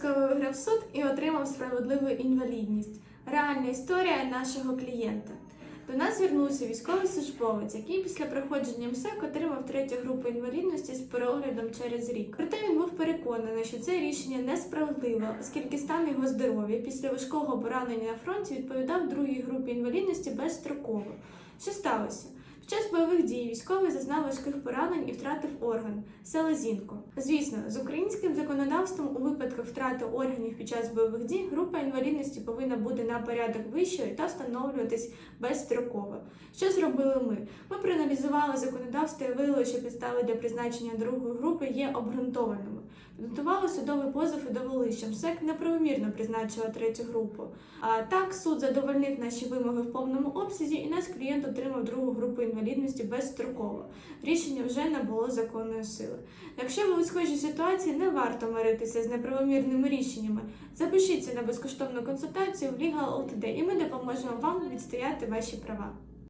військовий виграв суд і отримав справедливу інвалідність. Реальна історія нашого клієнта. До нас звернувся військовий службовець, який після проходження МСЕК отримав третю групу інвалідності з переоглядом через рік. Проте він був переконаний, що це рішення несправедливе, оскільки стан його здоров'я після важкого поранення на фронті відповідав другій групі інвалідності безстроково. Що сталося? Бойових дій військовий зазнав важких поранень і втратив орган селезінку. Звісно, з українським законодавством у випадку втрати органів під час бойових дій група інвалідності повинна бути на порядок вищою та встановлюватись безстроково. Що зробили ми? Ми проаналізували законодавство і виявили, що підстави для призначення другої групи є обґрунтованими. Підготували судовий позов і довели, що МСЕК неправомірно призначила третю групу. А так суд задовольнив наші вимоги в повному обсязі, і наш клієнт отримав другу групу інвалідності безстроково. Рішення вже не було законної сили. Якщо ви у схожій ситуації, не варто миритися з неправомірними рішеннями. Запишіться на безкоштовну консультацію в Legal LTD, і ми допоможемо вам відстояти ваші права.